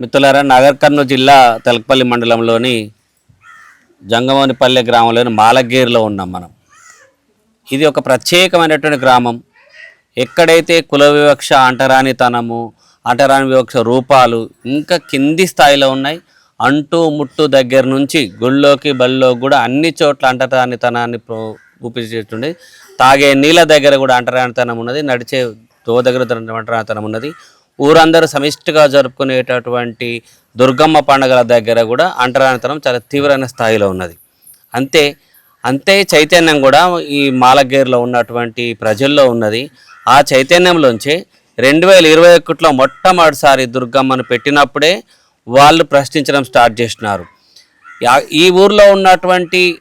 మిత్రులారా నగర్ కర్నూలు జిల్లా తెలకపల్లి మండలంలోని జంగమోనిపల్లె గ్రామంలోని మాలగేరులో ఉన్నాం మనం. ఇది ఒక ప్రత్యేకమైనటువంటి గ్రామం. ఎక్కడైతే కుల వివక్ష అంటరానితనము అంటరాని వివక్ష రూపాలు ఇంకా కింది స్థాయిలో ఉన్నాయి అంటూ ముట్టు దగ్గర నుంచి గుళ్ళోకి బళ్ళో కూడా అన్ని చోట్ల అంటరానితనాన్ని ప్రో- తాగే నీళ్ళ దగ్గర కూడా అంటరానితనం ఉన్నది నడిచే దో దగ్గర అంటరానితనం ఉన్నది. ఊరందరూ సమిష్టిగా జరుపుకునేటటువంటి దుర్గమ్మ పండుగల దగ్గర కూడా అంటరానితనం చాలా తీవ్రమైన స్థాయిలో ఉన్నది. అంతే అంతే చైతన్యం కూడా ఈ మాలగేరులో ఉన్నటువంటి ప్రజల్లో ఉన్నది. ఆ చైతన్యంలోంచే రెండు వేల ఇరవై ఒకటిలో మొట్టమొదటిసారి దుర్గమ్మను పెట్టినప్పుడే వాళ్ళు ప్రశ్నించడం స్టార్ట్ చేసినారు. యా- ఈ ఊర్లో ఉన్నటువంటి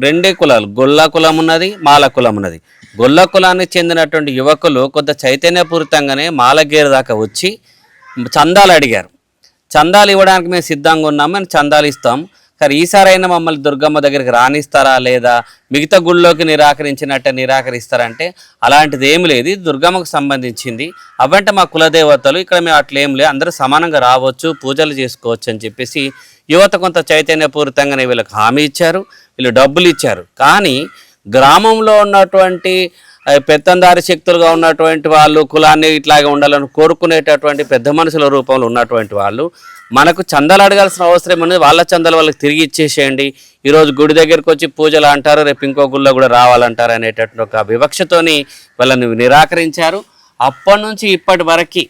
రెండే కులాలు గొల్ల కులం ఉన్నది మాల కులం ఉన్నది. గొల్ల కులానికి చెందినటువంటి యువకులు కొంత చైతన్యపూరితంగానే మాలగేరు దాకా వచ్చి చందాలు అడిగారు. చందాలు ఇవ్వడానికి మేము సిద్ధంగా ఉన్నామని చందాలు ఇస్తాం. కానీ ఈసారైనా మమ్మల్ని దుర్గమ్మ దగ్గరికి రాణిస్తారా లేదా? మిగతా గుళ్ళోకి నిరాకరించినట్టే నిరాకరిస్తారంటే అలాంటిది ఏమి లేదు. దుర్గమ్మకు సంబంధించింది. అవంటే మా కులదేవతలు ఇక్కడ మేము అట్లా ఏం లేదు అందరూ సమానంగా రావచ్చు పూజలు చేసుకోవచ్చు అని చెప్పేసి యువత కొంత చైతన్యపూరితంగానే వీళ్ళకి హామీ ఇచ్చారు వీళ్ళు డబ్బులు ఇచ్చారు. కానీ గ్రామంలో ఉన్నటువంటి పెత్తందారి శక్తులుగా ఉన్నటువంటి వాళ్ళు కులాన్ని ఇట్లాగే ఉండాలని కోరుకునేటటువంటి పెద్ద మనుషుల రూపంలో ఉన్నటువంటి వాళ్ళు మనకు చందాలు అడగాల్సిన అవసరం ఏమన్నది వాళ్ళ చందాలు వాళ్ళకి తిరిగి ఇచ్చేసేయండి. ఈరోజు గుడి దగ్గరికి వచ్చి పూజలు అంటారు రేపు ఇంకో గుళ్ళో కూడా రావాలంటారు అనేటటువంటి ఒక వివక్షతోని వాళ్ళని నిరాకరించారు. అప్పటి నుంచి ఇప్పటి వరకు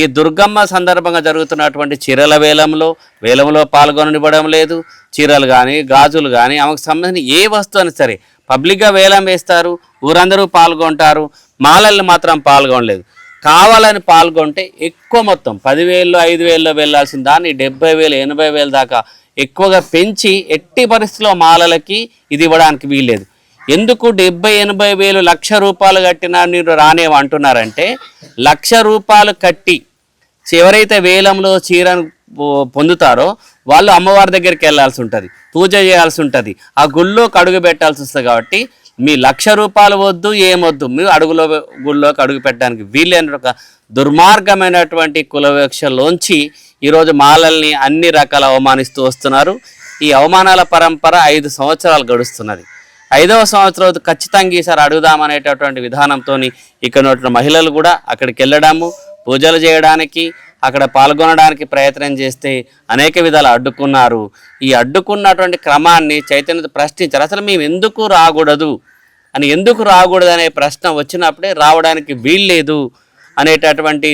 ఈ దుర్గమ్మ సందర్భంగా జరుగుతున్నటువంటి చీరల వేలంలో వేలంలో పాల్గొననివ్వడం లేదు. చీరలు కానీ గాజులు కానీ ఆమెకు సంబంధించిన ఏ వస్తువు అయినా సరే పబ్లిక్గా వేలం వేస్తారు ఊరందరూ పాల్గొంటారు మాలల్ని మాత్రం పాల్గొనలేదు. కావాలని పాల్గొంటే ఎక్కువ మొత్తం పదివేలు ఐదు వేల్లో వెళ్ళాల్సిన దాన్ని డెబ్బై వేలు ఎనభై వేలు దాకా ఎక్కువగా పెంచి ఎట్టి పరిస్థితిలో మాలలకి ఇది ఇవ్వడానికి వీల్లేదు. ఎందుకు డెబ్బై ఎనభై వేలు లక్ష రూపాయలు కట్టినా మీరు రానేవి అంటున్నారంటే లక్ష రూపాయలు కట్టి ఎవరైతే వేలంలో చీరను పొందుతారో వాళ్ళు అమ్మవారి దగ్గరికి వెళ్ళాల్సి ఉంటుంది. పూజ చేయాల్సి ఉంటుంది. ఆ గుళ్ళోకి అడుగు పెట్టాల్సి వస్తుంది కాబట్టి మీ లక్ష రూపాయలు వద్దు ఏమొద్దు. మీరు అడుగులో గుళ్ళోకి అడుగు పెట్టడానికి వీలైన ఒక దుర్మార్గమైనటువంటి కులవేక్షలోంచి ఈరోజు మాలల్ని అన్ని రకాల అవమానిస్తూ వస్తున్నారు. ఈ అవమానాల పరంపర ఐదు సంవత్సరాలు గడుస్తున్నది. ఐదవ సంవత్సరం ఖచ్చితంగా ఈసారి అడుగుదామనేటటువంటి విధానంతో ఇక్కడ మహిళలు కూడా అక్కడికి వెళ్ళడము పూజలు చేయడానికి అక్కడ పాల్గొనడానికి ప్రయత్నం చేస్తే అనేక విధాలు అడ్డుకున్నారు. ఈ అడ్డుకున్నటువంటి క్రమాన్ని చైతన్యత ప్రశ్నించారు. అసలు మేము ఎందుకు రాకూడదు? అని ఎందుకు రాకూడదు అనే ప్రశ్న వచ్చినప్పుడే రావడానికి వీల్లేదు అనేటటువంటి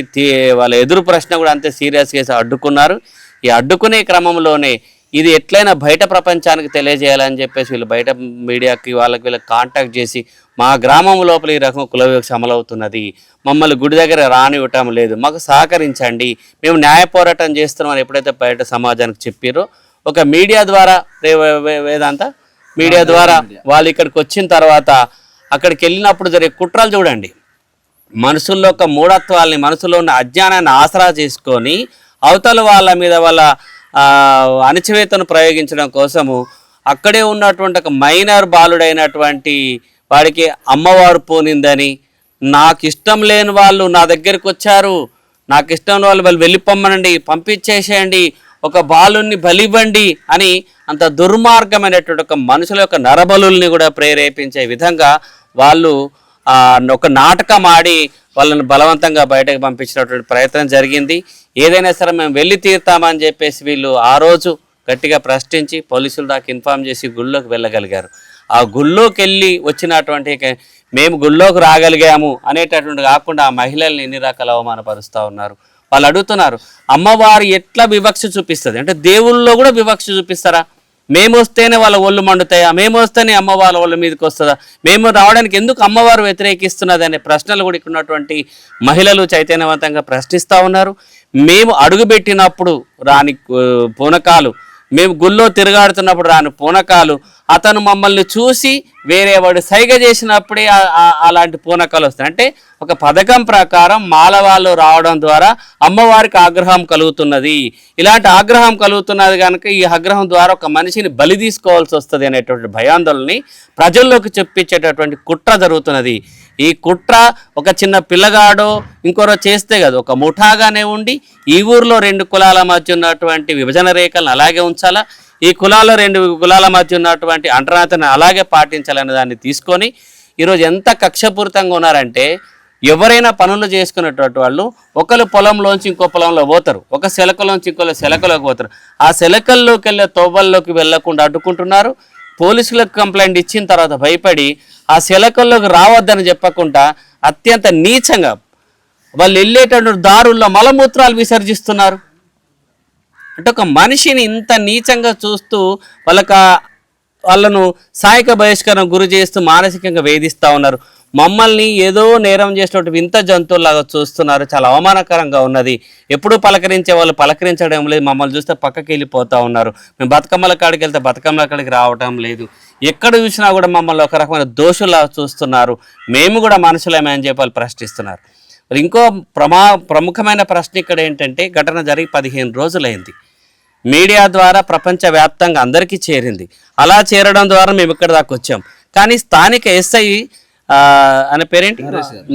వాళ్ళ ఎదురు ప్రశ్న కూడా అంతే సీరియస్ కేసు అడ్డుకున్నారు. ఈ అడ్డుకునే క్రమంలోనే ఇది ఎట్లయినా బయట ప్రపంచానికి తెలియజేయాలని చెప్పేసి వీళ్ళు బయట మీడియాకి వాళ్ళకి వీళ్ళకి కాంటాక్ట్ చేసి మా గ్రామం లోపల ఈ రకం కుల వివక్ష అమలవుతున్నది. మమ్మల్ని గుడి దగ్గర రానివ్వటం లేదు. మాకు సహకరించండి. మేము న్యాయ పోరాటం చేస్తున్నామని ఎప్పుడైతే బయట సమాజానికి చెప్పారో ఒక మీడియా ద్వారా వేదాంత? మీడియా ద్వారా వాళ్ళు ఇక్కడికి వచ్చిన తర్వాత అక్కడికి వెళ్ళినప్పుడు జరిగే కుట్రలు చూడండి. మనసుల్లో ఒక మూఢత్వాల్ని మనసులో ఉన్న అజ్ఞానాన్ని ఆసరా చేసుకొని అవతల వాళ్ళ మీద వాళ్ళ అణచివేతను ప్రయోగించడం కోసము అక్కడే ఉన్నటువంటి ఒక మైనర్ బాలుడైనటువంటి వాడికి అమ్మవారు పోనిందని నాకు ఇష్టం లేని వాళ్ళు నా దగ్గరికి వచ్చారు. నాకు ఇష్టం వాళ్ళు వాళ్ళు వెళ్ళిపోమ్మనండి పంపించేసేయండి ఒక బాలుని బలివ్వండి అని అంత దుర్మార్గమైనటువంటి ఒక మనుషుల యొక్క నరబలుల్ని కూడా ప్రేరేపించే విధంగా వాళ్ళు ఒక నాటకం ఆడి వాళ్ళని బలవంతంగా బయటకు పంపించినటువంటి ప్రయత్నం జరిగింది. ఏదైనా సరే మేము వెళ్ళి తీరుతామని చెప్పేసి వీళ్ళు ఆ రోజు గట్టిగా ప్రశ్నించి పోలీసులు దాకా ఇన్ఫామ్ చేసి గుళ్ళోకి వెళ్ళగలిగారు. ఆ గుళ్ళోకి వెళ్ళి వచ్చినటువంటి మేము గుళ్ళోకి రాగలిగాము అనేటటువంటి కాకుండా ఆ మహిళల్ని ఎన్ని రకాల అవమానపరుస్తూ ఉన్నారు? వాళ్ళు అడుగుతున్నారు అమ్మవారు ఎట్లా వివక్ష చూపిస్తుంది? అంటే దేవుళ్ళలో కూడా వివక్ష చూపిస్తారా? మేము వస్తేనే వాళ్ళ ఒళ్ళు మండుతాయా? మేము వస్తేనే అమ్మ వాళ్ళ ఒళ్ళ మీదకి వస్తుందా? మేము రావడానికి ఎందుకు అమ్మవారు వ్యతిరేకిస్తున్నది అనే ప్రశ్నలు కూడా ఇక్కడ ఉన్నటువంటి మహిళలు చైతన్యవంతంగా ప్రశ్నిస్తూ ఉన్నారు. మేము అడుగుపెట్టినప్పుడు రాని పూనకాలు మేము గుళ్ళో తిరుగాడుతున్నప్పుడు రాని పూనకాలు అతను మమ్మల్ని చూసి వేరే వాడు సైగ చేసినప్పుడే అలాంటి పూనకాలు వస్తాయి. అంటే ఒక పథకం ప్రకారం మాలవాళ్ళు రావడం ద్వారా అమ్మవారికి ఆగ్రహం కలుగుతున్నది. ఇలాంటి ఆగ్రహం కలుగుతున్నది కనుక ఈ ఆగ్రహం ద్వారా ఒక మనిషిని బలి తీసుకోవాల్సి వస్తుంది అనేటువంటి భయాందోళనని ప్రజల్లోకి చెప్పించేటటువంటి కుట్ర జరుగుతున్నది. ఈ కుట్ర ఒక చిన్న పిల్లగాడో ఇంకోరో చేస్తే కదా ఒక ముఠాగానే ఉండి ఈ ఊర్లో రెండు కులాల మధ్య ఉన్నటువంటి విభజన రేఖలను అలాగే ఉంచాలా? ఈ కులాల రెండు కులాల మధ్య ఉన్నటువంటి అంటరాతను అలాగే పాటించాలనే దాన్ని తీసుకొని ఈరోజు ఎంత కక్షపూరితంగా ఉన్నారంటే ఎవరైనా పనులు చేసుకునేటువంటి వాళ్ళు ఒకరు పొలంలోంచి ఇంకో పొలంలో పోతారు ఒక శిలకలోంచి ఇంకో శిలకలోకి పోతారు. ఆ శిలకల్లోకి వెళ్ళే తోవల్లోకి వెళ్ళకుండా అడ్డుకుంటున్నారు. పోలీసులకు కంప్లైంట్ ఇచ్చిన తర్వాత భయపడి ఆ శిలకల్లోకి రావద్దని చెప్పకుండా అత్యంత నీచంగా వాళ్ళు వెళ్ళేటటువంటి దారుల్లో మలమూత్రాలు విసర్జిస్తున్నారు. అంటే ఒక మనిషిని ఇంత నీచంగా చూస్తూ వాళ్ళక వాళ్ళను సాయక బహిష్కరణ గురి చేస్తూ మానసికంగా వేధిస్తూ ఉన్నారు. మమ్మల్ని ఏదో నేరం చేసినటువంటి వింత జంతువులాగా చూస్తున్నారు. చాలా అవమానకరంగా ఉన్నది. ఎప్పుడు పలకరించే వాళ్ళు పలకరించడం లేదు. మమ్మల్ని చూస్తే పక్కకి వెళ్ళిపోతూ ఉన్నారు. మేము బతుకమ్మల కాడికి వెళ్తే బతుకమ్మల కాడికి రావటం లేదు. ఎక్కడ చూసినా కూడా మమ్మల్ని ఒక రకమైన దోషులా చూస్తున్నారు. మేము కూడా మనుషులేమే అని చెప్పి వాళ్ళు ప్రశ్నిస్తున్నారు. ఇంకో ప్రమా ప్రముఖమైన ప్రశ్న ఇక్కడ ఏంటంటే ఘటన జరిగి పదిహేను రోజులైంది. మీడియా ద్వారా ప్రపంచవ్యాప్తంగా అందరికీ చేరింది. అలా చేరడం ద్వారా మేము ఇక్కడ దాకా వచ్చాం. కానీ స్థానిక ఎస్ఐ అనే పేరేంటి?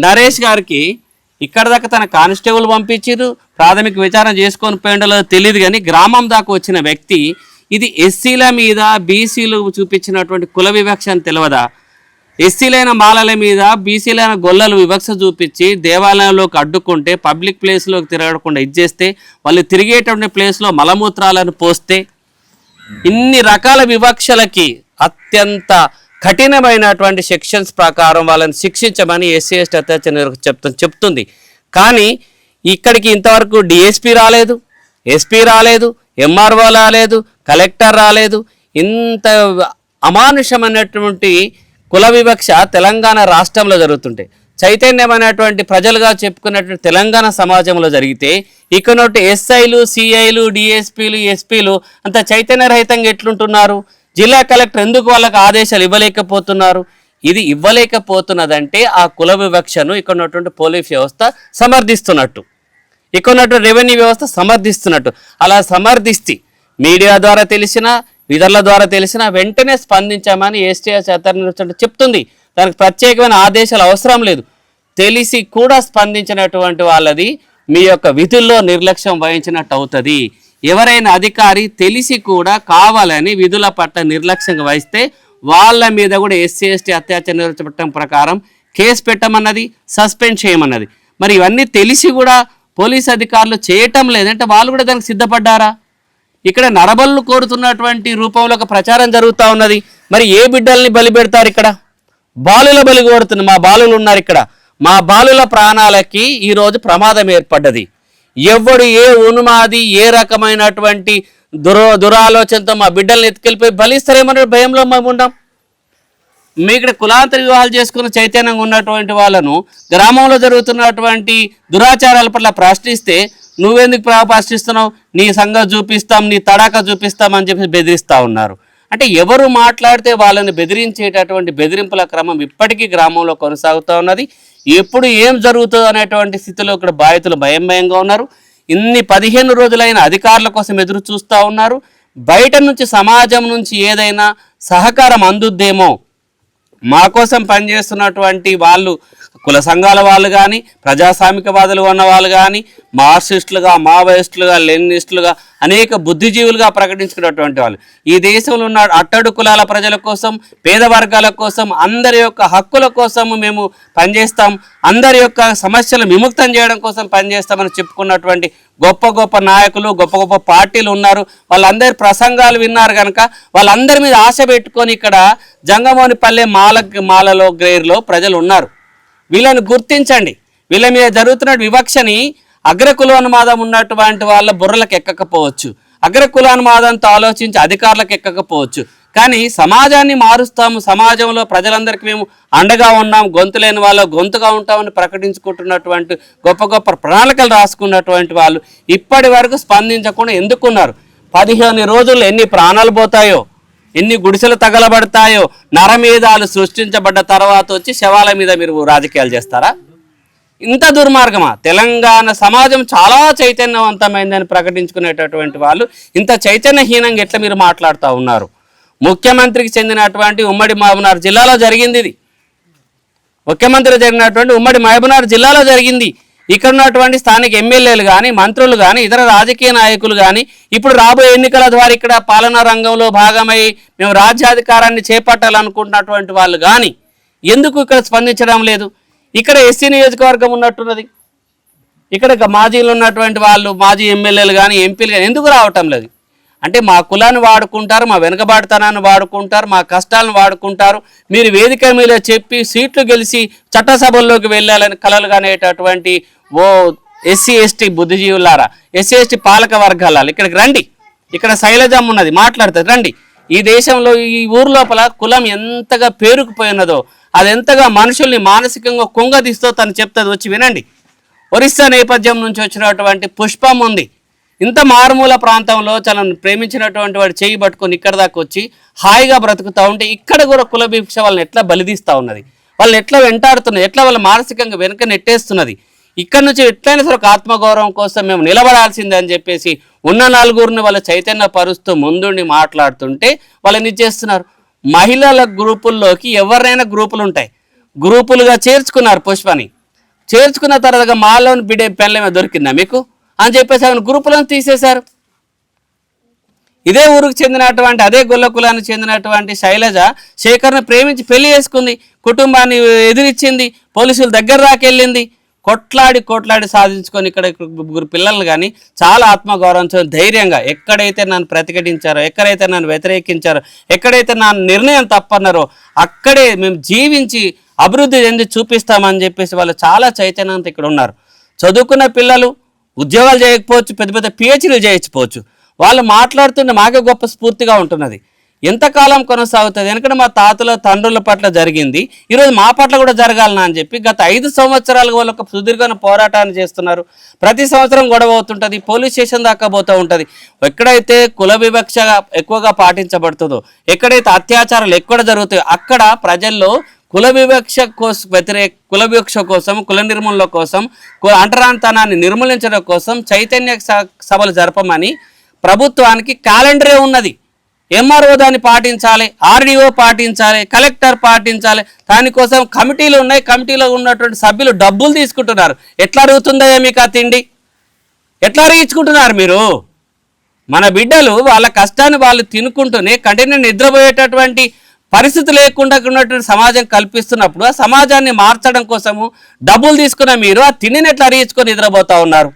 నరేష్ గారికి ఇక్కడ దాకా తన కానిస్టేబుల్ పంపించారు ప్రాథమిక విచారణ చేసుకొని పోయిండలో తెలియదు కానీ గ్రామం దాకా వచ్చిన వ్యక్తి ఇది ఎస్సీల మీద బీసీలు చూపించినటువంటి కుల వివక్ష అని తెలియదా ఎస్సీలైన మాలల మీద బీసీలైన గొల్లలు వివక్ష చూపించి దేవాలయంలోకి అడ్డుకుంటే పబ్లిక్ ప్లేస్లోకి తిరగకుండా ఇచ్చేస్తే వాళ్ళు తిరిగేటువంటి ప్లేస్లో మలమూత్రాలను పోస్తే ఇన్ని రకాల వివక్షలకి అత్యంత కఠినమైనటువంటి సెక్షన్స్ ప్రకారం వాళ్ళని శిక్షించమని ఎస్సీ ఎస్టీ అత్యాచార చెప్తు చెప్తుంది. కానీ ఇక్కడికి ఇంతవరకు డిఎస్పీ రాలేదు ఎస్పీ రాలేదు ఎంఆర్ఓ రాలేదు కలెక్టర్ రాలేదు. ఇంత అమానుషమైనటువంటి కుల వివక్ష తెలంగాణ రాష్ట్రంలో జరుగుతుంటే చైతన్యమైనటువంటి ప్రజలుగా చెప్పుకున్నటువంటి తెలంగాణ సమాజంలో జరిగితే ఇక్కడ ఎస్ఐలు సిఐలు డిఎస్పీలు ఎస్పీలు అంత చైతన్యరహితంగా ఎట్లుంటున్నారు? జిల్లా కలెక్టర్ ఎందుకు వాళ్ళకి ఆదేశాలు ఇవ్వలేకపోతున్నారు? ఇది ఇవ్వలేకపోతున్నదంటే ఆ కుల వివక్షను ఇక్కడ ఉన్నటువంటి పోలీస్ వ్యవస్థ సమర్థిస్తున్నట్టు. ఇక్కడ ఉన్నటువంటి రెవెన్యూ వ్యవస్థ సమర్థిస్తున్నట్టు. అలా సమర్థిస్తే మీడియా ద్వారా తెలిసిన ఇతరుల ద్వారా తెలిసిన వెంటనే స్పందించామని ఎస్టీఎస్ అతను చెప్తుంది. దానికి ప్రత్యేకమైన ఆదేశాలు అవసరం లేదు. తెలిసి కూడా స్పందించినటువంటి వాళ్ళది మీ యొక్క విధుల్లో నిర్లక్ష్యం వహించినట్టు అవుతుంది. ఎవరైనా అధికారి తెలిసి కూడా కావాలని విధుల పట్ల నిర్లక్ష్యంగా వహిస్తే వాళ్ళ మీద కూడా ఎస్సీ ఎస్టీ అత్యాచార నిరోధక చట్టం ప్రకారం కేసు పెట్టమన్నది సస్పెండ్ చేయమన్నది. మరి ఇవన్నీ తెలిసి కూడా పోలీస్ అధికారులు చేయటం లేదంటే వాళ్ళు కూడా దానికి సిద్ధపడ్డారా? ఇక్కడ నరబళ్ళు కోరుతున్నటువంటి రూపంలో ఒక ప్రచారం జరుగుతూ ఉన్నది. మరి ఏ బిడ్డల్ని బలి పెడతారు ఇక్కడ? బాలుల బలి కోరుతుంది మా బాలులు ఉన్నారు ఇక్కడ. మా బాలుల ప్రాణాలకి ఈరోజు ప్రమాదం ఏర్పడ్డది. ఎవడు ఏ ఉన్మాది ఏ రకమైనటువంటి దుర దురాలోచనతో మా బిడ్డల్ని ఎత్తుకెళ్ళిపోయి బలిస్తారేమనే భయంలో మేము ఉన్నాం మీ ఇక్కడ కులాంతర వివాహాలు చేసుకున్న చైతన్యంగా ఉన్నటువంటి వాళ్ళను గ్రామంలో జరుగుతున్నటువంటి దురాచారాల పట్ల ప్రశ్నిస్తే నువ్వెందుకు ప్రశ్నిస్తున్నావు? నీ సంగతి చూపిస్తాం నీ తడాక చూపిస్తాం అని చెప్పి బెదిరిస్తా ఉన్నారు. అంటే ఎవరు మాట్లాడితే వాళ్ళని బెదిరించేటటువంటి బెదిరింపుల క్రమం ఇప్పటికీ గ్రామంలో కొనసాగుతూ ఉన్నది. ఎప్పుడు ఏం జరుగుతుందో అనేటువంటి స్థితిలో ఇక్కడ బాధితులు భయం భయంగా ఉన్నారు. ఇన్ని పదిహేను రోజులైన అధికారుల కోసం ఎదురు చూస్తూ ఉన్నారు. బయట నుంచి సమాజం నుంచి ఏదైనా సహకారం అందుద్దేమో మా కోసం పనిచేస్తున్నటువంటి వాళ్ళు కుల సంఘాల వాళ్ళు కానీ ప్రజాస్వామికవాదులు ఉన్న వాళ్ళు కానీ మార్క్సిస్టులుగా మావోయిస్టులుగా లెనినిస్టులుగా అనేక బుద్ధిజీవులుగా ప్రకటించుకున్నటువంటి వాళ్ళు. ఈ దేశంలో ఉన్న అట్టడు కులాల ప్రజల కోసం పేద వర్గాల కోసం అందరి యొక్క హక్కుల కోసం మేము పనిచేస్తాం. అందరి యొక్క సమస్యలు విముక్తం చేయడం కోసం పనిచేస్తామని చెప్పుకున్నటువంటి గొప్ప గొప్ప నాయకులు గొప్ప గొప్ప పార్టీలు ఉన్నారు. వాళ్ళందరి ప్రసంగాలు విన్నారు కనుక వాళ్ళందరి మీద ఆశ పెట్టుకొని ఇక్కడ జంగమోనిపల్లె మాల మాలలో గ్రేర్లో ప్రజలు ఉన్నారు. వీళ్ళని గుర్తించండి. వీళ్ళ మీద జరుగుతున్న వివక్షని అగ్రకులోన్మాదం ఉన్నటువంటి వాళ్ళ బుర్రలకు ఎక్కకపోవచ్చు. అగ్రకులానుమాదంతో ఆలోచించి అధికారులకు ఎక్కకపోవచ్చు. కానీ సమాజాన్ని మారుస్తాము సమాజంలో ప్రజలందరికీ మేము అండగా ఉన్నాం గొంతు లేని వాళ్ళు గొంతుగా ఉంటామని ప్రకటించుకుంటున్నటువంటి గొప్ప గొప్ప ప్రణాళికలు రాసుకున్నటువంటి వాళ్ళు ఇప్పటి వరకు స్పందించకుండా ఎందుకున్నారు? పదిహేను రోజులు ఎన్ని ప్రాణాలు పోతాయో ఎన్ని గుడిసెలు తగలబడతాయో నరమేధాలు సృష్టించబడ్డ తర్వాత వచ్చి శవాల మీద మీరు రాజకీయాలు చేస్తారా? ఇంత దుర్మార్గమా? తెలంగాణ సమాజం చాలా చైతన్యవంతమైందని ప్రకటించుకునేటటువంటి వాళ్ళు ఇంత చైతన్యహీనంగా ఎట్లా మీరు మాట్లాడుతూ ఉన్నారు? ముఖ్యమంత్రికి చెందినటువంటి ఉమ్మడి మహబూబ్నగర్ జిల్లాలో జరిగింది ఇది. ముఖ్యమంత్రి జరిగినటువంటి ఉమ్మడి మహబూబ్నగర్ జిల్లాలో జరిగింది. ఇక్కడ ఉన్నటువంటి స్థానిక ఎమ్మెల్యేలు కానీ మంత్రులు కానీ ఇతర రాజకీయ నాయకులు కానీ ఇప్పుడు రాబోయే ఎన్నికల ద్వారా ఇక్కడ పాలనా రంగంలో భాగమై మేము రాజ్యాధికారాన్ని చేపట్టాలనుకుంటున్నటువంటి వాళ్ళు కానీ ఎందుకు ఇక్కడ స్పందించడం లేదు? ఇక్కడ ఎస్సీ నియోజకవర్గం ఉన్నట్టున్నది. ఇక్కడ మాజీలు ఉన్నటువంటి వాళ్ళు మాజీ ఎమ్మెల్యేలు కానీ ఎంపీలు కానీ ఎందుకు రావటం లేదు? అంటే మా కులాన్ని వాడుకుంటారు మా వెనుకబాటుతనాన్ని వాడుకుంటారు మా కష్టాలను వాడుకుంటారు. మీరు వేదిక మీద చెప్పి సీట్లు గెలిచి చట్టసభల్లోకి వెళ్ళాలని కలలు కానేటటువంటి ఓ ఎస్సీ ఎస్టీ బుద్ధిజీవులారా ఎస్సీ ఎస్టీ పాలక వర్గాల ఇక్కడికి రండి. ఇక్కడ శైలజం ఉన్నది మాట్లాడుతుంది. రండి. ఈ దేశంలో ఈ ఊరు లోపల కులం ఎంతగా పేరుకుపోయినదో అది ఎంతగా మనుషుల్ని మానసికంగా కుంగదీస్తో తను చెప్తుంది వచ్చి వినండి. ఒరిస్సా నేపథ్యం నుంచి వచ్చినటువంటి పుష్పం ఉంది. ఇంత మారుమూల ప్రాంతంలో తనను ప్రేమించినటువంటి వాడు చేయి పట్టుకొని ఇక్కడ దాకా వచ్చి హాయిగా బ్రతుకుతూ ఉంటే ఇక్కడ కూడా కులభిక్ష వాళ్ళని ఎట్లా బలిదీస్తూ ఉన్నది? వాళ్ళని ఎట్లా వెంటాడుతున్నది? ఎట్లా వాళ్ళ మానసికంగా వెనుక నెట్టేస్తున్నది? ఇక్కడ నుంచి ఎట్లయినా సరే ఒక ఆత్మగౌరవం కోసం మేము నిలబడాల్సిందే అని చెప్పేసి ఉన్న నలుగురిని వాళ్ళ చైతన్య పరుస్తూ ముందుండి మాట్లాడుతుంటే వాళ్ళని చేస్తున్నారు? మహిళల గ్రూపుల్లోకి ఎవరినైనా గ్రూపులు ఉంటాయి. గ్రూపులుగా చేర్చుకున్నారు పుష్పని. చేర్చుకున్న తర్వాత మాలోని బిడే పెళ్ళమే దొరికిందా మీకు? అని చెప్పేసి ఆయన గ్రూపులను తీసేశారు. ఇదే ఊరికి చెందినటువంటి అదే గొల్ల కులానికి చెందినటువంటి శైలజ శేఖర్ను ప్రేమించి పెళ్ళి చేసుకుంది. కుటుంబాన్ని ఎదిరిచ్చింది పోలీసుల దగ్గర దాకెళ్ళింది. కొట్లాడి కొట్లాడి సాధించుకొని ఇక్కడ ముగ్గురు పిల్లలు కానీ చాలా ఆత్మగౌరవంతో ధైర్యంగా ఎక్కడైతే నన్ను ప్రతిఘటించారో ఎక్కడైతే నన్ను వ్యతిరేకించారో ఎక్కడైతే నా నిర్ణయం తప్పన్నారో అక్కడే మేము జీవించి అభివృద్ధి చెంది చూపిస్తామని చెప్పేసి వాళ్ళు చాలా చైతన్యంతో ఇక్కడ ఉన్నారు. చదువుకున్న పిల్లలు ఉద్యోగాలు చేయకపోవచ్చు పెద్ద పెద్ద పిహెచ్డీలు చేయించుకోవచ్చు వాళ్ళు మాట్లాడుతుంటే మాకే గొప్ప స్ఫూర్తిగా ఉంటున్నది. ఎంతకాలం కొనసాగుతుంది? ఎందుకంటే మా తాతల తండ్రుల పట్ల జరిగింది. ఈరోజు మా పట్ల కూడా జరగాలనా అని చెప్పి గత ఐదు సంవత్సరాలుగా వాళ్ళు ఒక సుదీర్ఘమైన పోరాటాన్ని చేస్తున్నారు. ప్రతి సంవత్సరం గొడవ అవుతుంటుంది పోలీస్ స్టేషన్ దాకా పోతూ ఉంటుంది. ఎక్కడైతే కుల వివక్ష ఎక్కువగా పాటించబడుతుందో ఎక్కడైతే అత్యాచారాలు ఎక్కడ జరుగుతాయో అక్కడ ప్రజల్లో కుల వివక్ష కోసం వ్యతిరేక కుల వివక్ష కోసం కుల నిర్మూలన కోసం కు- నిర్మూలించడం కోసం చైతన్య స- సభలు జరపమని ప్రభుత్వానికి క్యాలెండరే ఉన్నది. ఎంఆర్ఓ దాన్ని పాటించాలి ఆర్డీఓ పాటించాలి కలెక్టర్ పాటించాలి దానికోసం కమిటీలు ఉన్నాయి. కమిటీలో ఉన్నటువంటి సభ్యులు డబ్బులు తీసుకుంటున్నారు. ఎట్లా అడుగుతుందయ్యా మీకు ఆ తిండి? ఎట్లా అడిగించుకుంటున్నారు మీరు? మన బిడ్డలు వాళ్ళ కష్టాన్ని వాళ్ళు తినుకుంటూనే కంటిన్యూ నిద్రపోయేటటువంటి పరిస్థితి లేకుండా ఉన్నటువంటి సమాజం కల్పిస్తున్నప్పుడు ఆ సమాజాన్ని మార్చడం కోసము డబ్బులు తీసుకున్న మీరు ఆ తిండిని ఎట్లా అరిగించుకొని నిద్రపోతా ఉన్నారు?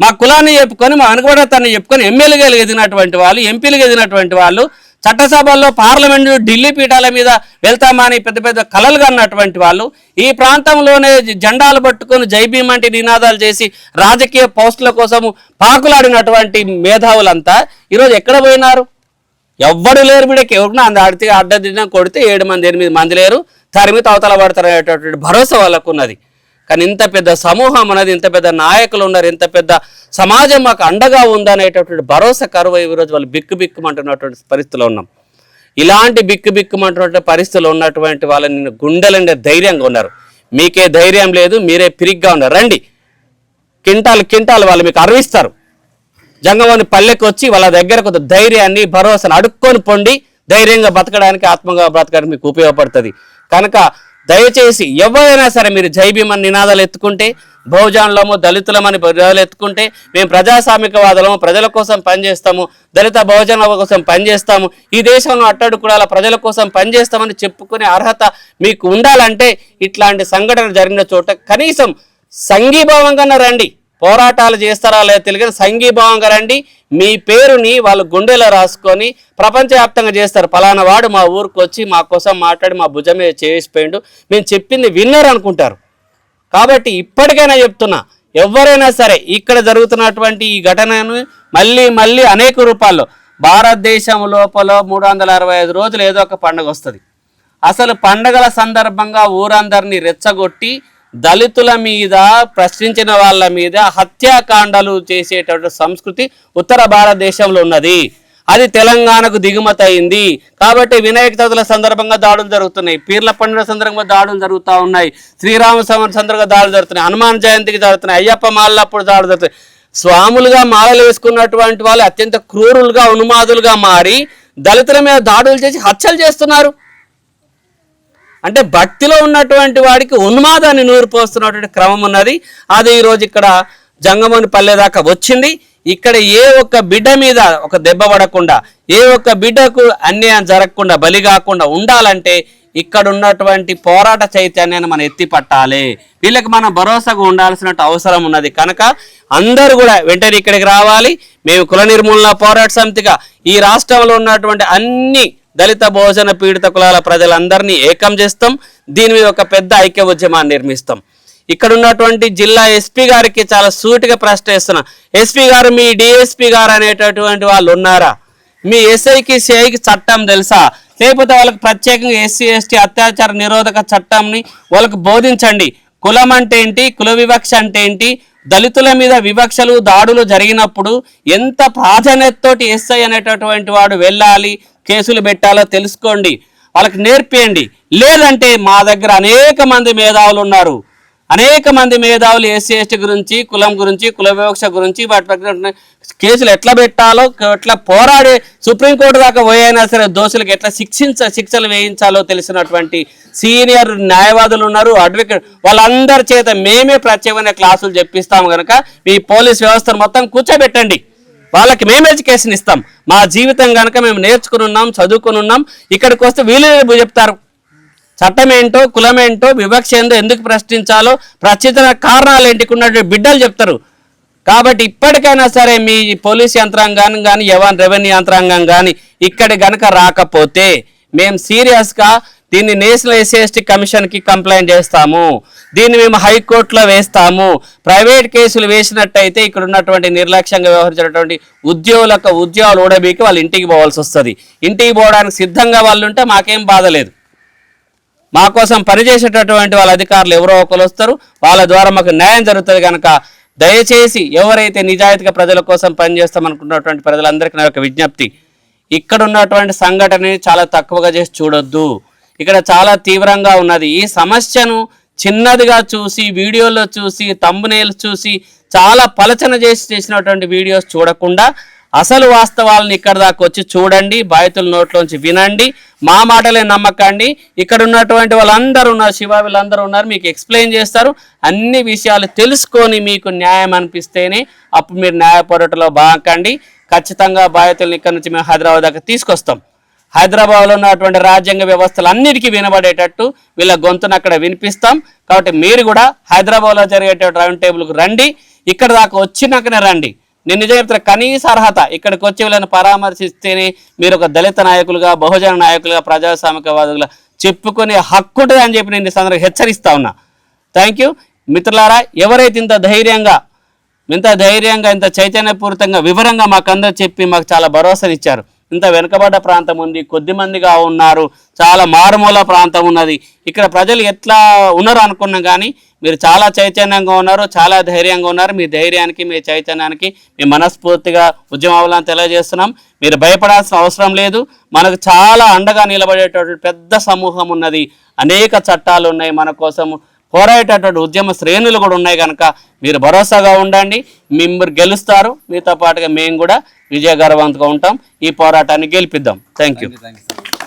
మా కులాన్ని చెప్పుకొని మా అనుకూడతాన్ని చెప్పుకొని ఎమ్మెల్యేగా ఎదిగినటువంటి వాళ్ళు ఎంపీలుగా ఎదిగినటువంటి వాళ్ళు చట్టసభల్లో పార్లమెంటు ఢిల్లీ పీఠాల మీద వెళ్తామని పెద్ద పెద్ద కలలు కన్నటువంటి వాళ్ళు ఈ ప్రాంతంలోనే జెండాలు పట్టుకొని జై వంటి అంటే నినాదాలు చేసి రాజకీయ పోస్టుల కోసము పాకులాడినటువంటి మేధావులంతా ఈరోజు ఎక్కడ పోయినారు? ఎవ్వడు లేరు వీడికి. ఎవరినా అంత అడితే అడ్డ కొడితే ఏడు మంది ఎనిమిది మంది లేరు. తరిమి అవతల పడతారనేటటువంటి భరోసా వాళ్ళకు ఉన్నది. కానీ ఇంత పెద్ద సమూహం అనేది ఇంత పెద్ద నాయకులు ఉన్నారు ఇంత పెద్ద సమాజం మాకు అండగా ఉందనేటటువంటి భరోసా కరువు ఈరోజు వాళ్ళు బిక్కు బిక్కుమంటున్నటువంటి పరిస్థితిలో ఉన్నాం. ఇలాంటి బిక్కు బిక్కుమంటున్నటువంటి పరిస్థితులు ఉన్నటువంటి వాళ్ళని గుండెలండే ధైర్యంగా ఉన్నారు. మీకే ధైర్యం లేదు మీరే పిరిగ్గా ఉన్నారు. రండి. కింటాలు కింటాలు వాళ్ళు మీకు అరవిస్తారు. జంగమని పల్లెకి వచ్చి వాళ్ళ దగ్గర కొంత ధైర్యాన్ని భరోసాను అడుక్కొని పొండి ధైర్యంగా బతకడానికి ఆత్మగా బ్రతకడానికి మీకు ఉపయోగపడుతుంది. కనుక దయచేసి ఎవరైనా సరే మీరు జైభీమని నినాదాలు ఎత్తుకుంటే బహుజనులము దళితులమని నినాదాలు ఎత్తుకుంటే మేము ప్రజాస్వామికవాదులము ప్రజల కోసం పనిచేస్తాము దళిత బహుజనుల కోసం పనిచేస్తాము ఈ దేశంలో అట్టడుకుడాల ప్రజల కోసం పనిచేస్తామని చెప్పుకునే అర్హత మీకు ఉండాలంటే ఇట్లాంటి సంఘటన జరిగిన చోట కనీసం సంఘీభావంగానే రండి. పోరాటాలు చేస్తారా లేదా తెలియదు. సంఘీభావంగా రండి మీ పేరుని వాళ్ళు గుండెలో రాసుకొని ప్రపంచవ్యాప్తంగా చేస్తారు. పలానా వాడు మా ఊరికి వచ్చి మా కోసం మాట్లాడి మా భుజం మీద చేసిపోయిండు మేము చెప్పింది విన్నర్ అనుకుంటారు. కాబట్టి ఇప్పటికైనా చెప్తున్నా ఎవరైనా సరే ఇక్కడ జరుగుతున్నటువంటి ఈ ఘటనను మళ్ళీ మళ్ళీ అనేక రూపాల్లో భారతదేశం లోపల మూడు వందల అరవై ఐదు రోజులు ఏదో ఒక పండుగ వస్తుంది. అసలు పండగల సందర్భంగా ఊరందరినీ రెచ్చగొట్టి దళితుల మీద ప్రశ్నించిన వాళ్ళ మీద హత్యాకాండాలు చేసేటటువంటి సంస్కృతి ఉత్తర భారతదేశంలో ఉన్నది. అది తెలంగాణకు దిగుమతి అయింది. కాబట్టి వినాయక చవితుల సందర్భంగా దాడులు జరుగుతున్నాయి. పీర్ల పండుగ సందర్భంగా దాడులు జరుగుతూ ఉన్నాయి. శ్రీరామ సందర్భంగా దాడులు జరుగుతున్నాయి. హనుమాన్ జయంతికి జరుగుతున్నాయి. అయ్యప్ప మాలప్పుడు దాడులు జరుగుతున్నాయి. స్వాములుగా మాలలు వేసుకున్నటువంటి వాళ్ళు అత్యంత క్రూరులుగా ఉన్మాదులుగా మారి దళితుల మీద దాడులు చేసి హత్యలు చేస్తున్నారు. అంటే భక్తిలో ఉన్నటువంటి వాడికి ఉన్మాదాన్ని నూరిపోస్తున్నటువంటి క్రమం ఉన్నది. అది ఈరోజు ఇక్కడ జంగమని పల్లె దాకా వచ్చింది. ఇక్కడ ఏ ఒక్క బిడ్డ మీద ఒక దెబ్బ పడకుండా ఏ ఒక్క బిడ్డకు అన్యాయం జరగకుండా బలి కాకుండా ఉండాలంటే ఇక్కడ ఉన్నటువంటి పోరాట చైతన్యాన్ని మనం ఎత్తి పట్టాలి వీళ్ళకి మనం భరోసాగా ఉండాల్సిన అవసరం ఉన్నది. కనుక అందరూ కూడా వెంటనే ఇక్కడికి రావాలి. మేము కుల నిర్మూలన పోరాట సమితిగా ఈ రాష్ట్రంలో ఉన్నటువంటి అన్ని దళిత భోజన పీడిత కులాల ప్రజలందరినీ ఏకం చేస్తాం. దీని మీద ఒక పెద్ద ఐక్య ఉద్యమాన్ని నిర్మిస్తాం. ఇక్కడ ఉన్నటువంటి జిల్లా ఎస్పీ గారికి చాలా సూటిగా ప్రశ్న వేస్తున్నా. ఎస్పీ గారు మీ డిఎస్పీ గారు అనేటటువంటి వాళ్ళు ఉన్నారా? మీ ఎస్ఐకి సిఐకి చట్టం తెలుసా? లేకపోతే వాళ్ళకి ప్రత్యేకంగా ఎస్సీ ఎస్టీ అత్యాచార నిరోధక చట్టంని వాళ్ళకి బోధించండి. కులం అంటే ఏంటి? కుల వివక్ష అంటే ఏంటి? దళితుల మీద వివక్షలు దాడులు జరిగినప్పుడు ఎంత ప్రాధాన్యతతోటి ఎస్ఐ అనేటటువంటి వాడు వెళ్ళాలి కేసులు పెట్టాలో తెలుసుకోండి. వాళ్ళకి నేర్పేయండి. లేదంటే మా దగ్గర అనేక మంది మేధావులు ఉన్నారు. అనేక మంది మేధావులు ఎస్సీ ఎస్టీ గురించి కులం గురించి కుల వివక్ష గురించి వాటి ప్రకారం కేసులు ఎట్లా పెట్టాలో ఎట్లా పోరాడే సుప్రీంకోర్టు దాకా పోయైనా సరే దోషులకు ఎట్లా శిక్షించ శిక్షలు వేయించాలో తెలిసినటువంటి సీనియర్ న్యాయవాదులు ఉన్నారు అడ్వకేట్ వాళ్ళందరి చేత మేమే ప్రత్యేకమైన క్లాసులు చెప్పిస్తాం కనుక మీ పోలీస్ వ్యవస్థను మొత్తం కూర్చోబెట్టండి. వాళ్ళకి మేము ఎడ్యుకేషన్ ఇస్తాం. మా జీవితం కనుక మేము నేర్చుకుని ఉన్నాం చదువుకుని ఉన్నాం ఇక్కడికి వస్తే వీళ్ళు చెప్తారు. చట్టమేంటో కులమేంటో వివక్ష ఏందో ఎందుకు ప్రశ్నించాలో ప్రశ్నించిన కారణాలు ఏంటికి ఉన్నటువంటి బిడ్డలు చెప్తారు. కాబట్టి ఇప్పటికైనా సరే మీ పోలీస్ యంత్రాంగం కానీ యవాన్ రెవెన్యూ యంత్రాంగం కానీ ఇక్కడ గనక రాకపోతే మేము సీరియస్గా దీన్ని నేషనల్ ఎస్సీ కమిషన్కి కంప్లైంట్ చేస్తాము. దీన్ని మేము హైకోర్టులో వేస్తాము. ప్రైవేట్ కేసులు వేసినట్టయితే ఇక్కడ ఉన్నటువంటి నిర్లక్ష్యంగా వ్యవహరించినటువంటి ఉద్యోగులకు ఉద్యోగాలు ఓడబీకి వాళ్ళు ఇంటికి పోవాల్సి వస్తుంది. ఇంటికి పోవడానికి సిద్ధంగా వాళ్ళు ఉంటే మాకేం బాధ లేదు. మా కోసం పనిచేసేటటువంటి వాళ్ళ అధికారులు ఎవరో ఒకరు వస్తారు. వాళ్ళ ద్వారా మాకు న్యాయం జరుగుతుంది కనుక దయచేసి ఎవరైతే నిజాయితీగా ప్రజల కోసం పనిచేస్తామనుకున్నటువంటి ప్రజలందరికీ నా యొక్క విజ్ఞప్తి. ఇక్కడ ఉన్నటువంటి సంఘటనని చాలా తక్కువగా చేసి చూడొద్దు. ఇక్కడ చాలా తీవ్రంగా ఉన్నది. ఈ సమస్యను చిన్నదిగా చూసి వీడియోలో చూసి తంబునేలు చూసి చాలా పలచన చేసి చేసినటువంటి వీడియోస్ చూడకుండా అసలు వాస్తవాలను ఇక్కడ దాకా వచ్చి చూడండి బాధితుల నోట్లోంచి వినండి మా మాటలే నమ్మకండి. ఇక్కడ ఉన్నటువంటి వాళ్ళందరూ ఉన్నారు శివ వీళ్ళందరూ ఉన్నారు మీకు ఎక్స్ప్లెయిన్ చేస్తారు. అన్ని విషయాలు తెలుసుకొని మీకు న్యాయం అనిపిస్తేనే అప్పుడు మీరు న్యాయ పోరాటంలో బాగండి ఖచ్చితంగా బాధితులను ఇక్కడ నుంచి మేము హైదరాబాద్ దాకా తీసుకొస్తాం. హైదరాబాద్లో ఉన్నటువంటి రాజ్యాంగ వ్యవస్థలు అన్నిటికీ వినబడేటట్టు వీళ్ళ గొంతును అక్కడ వినిపిస్తాం. కాబట్టి మీరు కూడా హైదరాబాద్లో జరిగేటువంటి రౌండ్ టేబుల్కి రండి. ఇక్కడ దాకా వచ్చినాకనే రండి. నేను నిజం చెప్తున్నా కనీస అర్హత ఇక్కడికి వచ్చి వీళ్ళని పరామర్శిస్తేనే మీరు ఒక దళిత నాయకులుగా బహుజన నాయకులుగా ప్రజాస్వామికవాదులుగా చెప్పుకునే హక్కు ఉంటుంది అని చెప్పి నేను సందర్భంగా హెచ్చరిస్తా ఉన్నా. థ్యాంక్ యూ మిత్రులారా ఎవరైతే ఇంత ధైర్యంగా ఇంత ధైర్యంగా ఇంత చైతన్యపూరితంగా వివరంగా మాకు అందరూ చెప్పి మాకు చాలా భరోసానిచ్చారు. ఇంత వెనుకబడ్డ ప్రాంతం ఉంది కొద్ది మందిగా ఉన్నారు చాలా మారుమూల ప్రాంతం ఉన్నది. ఇక్కడ ప్రజలు ఎట్లా ఉన్నారు అనుకున్నాం కానీ మీరు చాలా చైతన్యంగా ఉన్నారు చాలా ధైర్యంగా ఉన్నారు. మీ ధైర్యానికి మీ చైతన్యానికి మీ మనస్ఫూర్తిగా ఉద్యమాలను తెలియజేస్తున్నాం. మీరు భయపడాల్సిన అవసరం లేదు. మనకు చాలా అండగా నిలబడేటటువంటి పెద్ద సమూహం ఉన్నది. అనేక చట్టాలు ఉన్నాయి మన కోసము పోరాడేటటువంటి ఉద్యమ శ్రేణులు కూడా ఉన్నాయి కనుక మీరు భరోసాగా ఉండండి. మీరు గెలుస్తారు. మీతో పాటుగా మేము కూడా విజయ గర్వంతగా ఉంటాం. ఈ పోరాటాన్ని గెలిపిద్దాం. Thank you